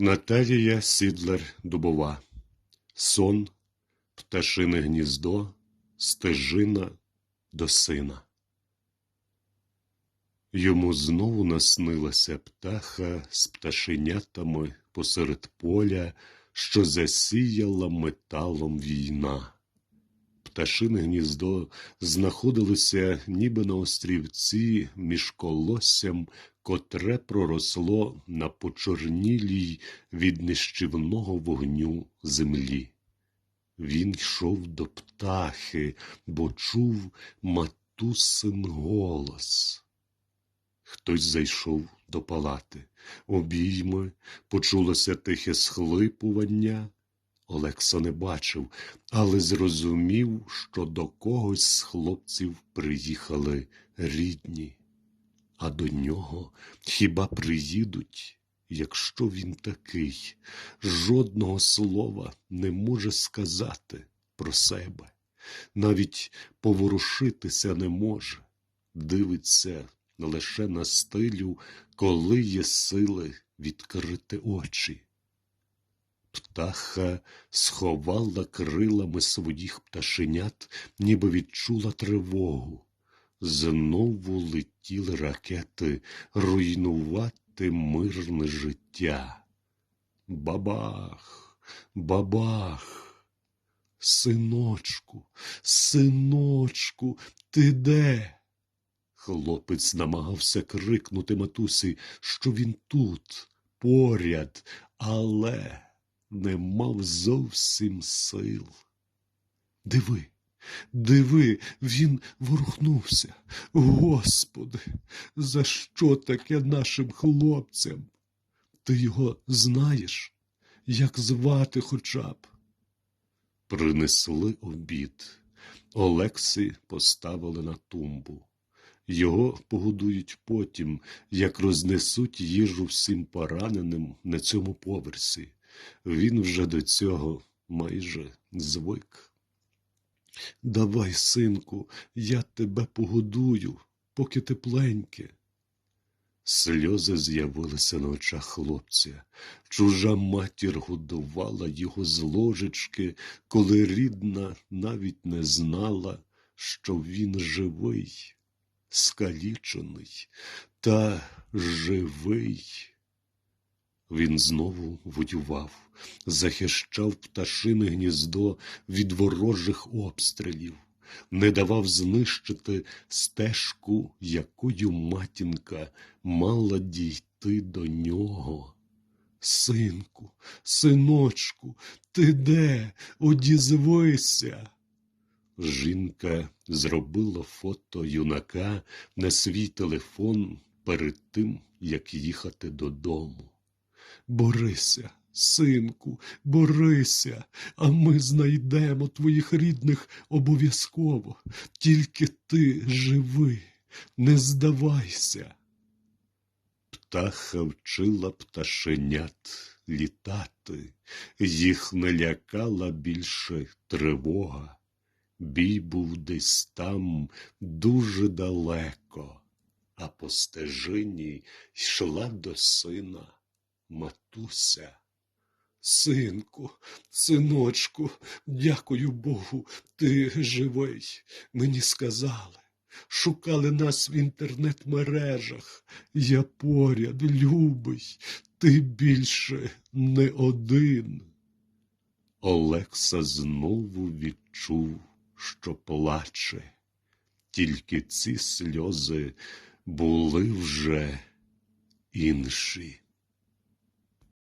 Наталія Сідлер Дубова. Сон, пташине гніздо, стежина до сина. Йому знову наснилася птаха з пташенятами посеред поля, що засіяла металом війна. Пташине гніздо знаходилося ніби на острівці між колоссям, котре проросло на почорнілій від нищівного вогню землі. Він йшов до птахи, бо чув матусин голос. Хтось зайшов до палати. Обійми, почулося тихе схлипування. Олекса не бачив, але зрозумів, що до когось з хлопців приїхали рідні, а до нього хіба приїдуть, якщо він такий, жодного слова не може сказати про себе, навіть поворушитися не може, дивиться лише на стилю, коли є сили відкрити очі. Птаха сховала крилами своїх пташенят, ніби відчула тривогу. Знову летіли ракети руйнувати мирне життя. Бабах, бабах. Синочку, синочку, ти де? Хлопець намагався крикнути матусі, що він тут, поряд, але не мав зовсім сил. Диви, диви, він ворухнувся. Господи, за що таке нашим хлопцям? Ти його знаєш, як звати хоча б? Принесли обід. Олексі поставили на тумбу. Його погодують потім, як рознесуть їжу всім пораненим на цьому поверсі. Він вже до цього майже звик. Давай, синку, я тебе погодую, поки тепленьке. Сльози з'явилися на очах хлопця. Чужа матір годувала його з ложечки, коли рідна навіть не знала, що він живий, скалічений та живий. Він знову воював, захищав пташине гніздо від ворожих обстрілів, не давав знищити стежку, якою матінка мала дійти до нього. Синку, синочку, ти де? Одізвися. Жінка зробила фото юнака на свій телефон перед тим, як їхати додому. Борися, синку, борися, а ми знайдемо твоїх рідних обов'язково. Тільки ти живи, не здавайся. Птаха вчила пташенят літати, їх не лякала більше тривога. Бій був десь там дуже далеко, а по стежині йшла до сина матуся. Синку, синочку, дякую Богу, ти живий. Мені сказали. Шукали нас в інтернет-мережах. Я поряд, любий, ти більше не один. Олекса знову відчув, що плаче. Тільки ці сльози були вже інші.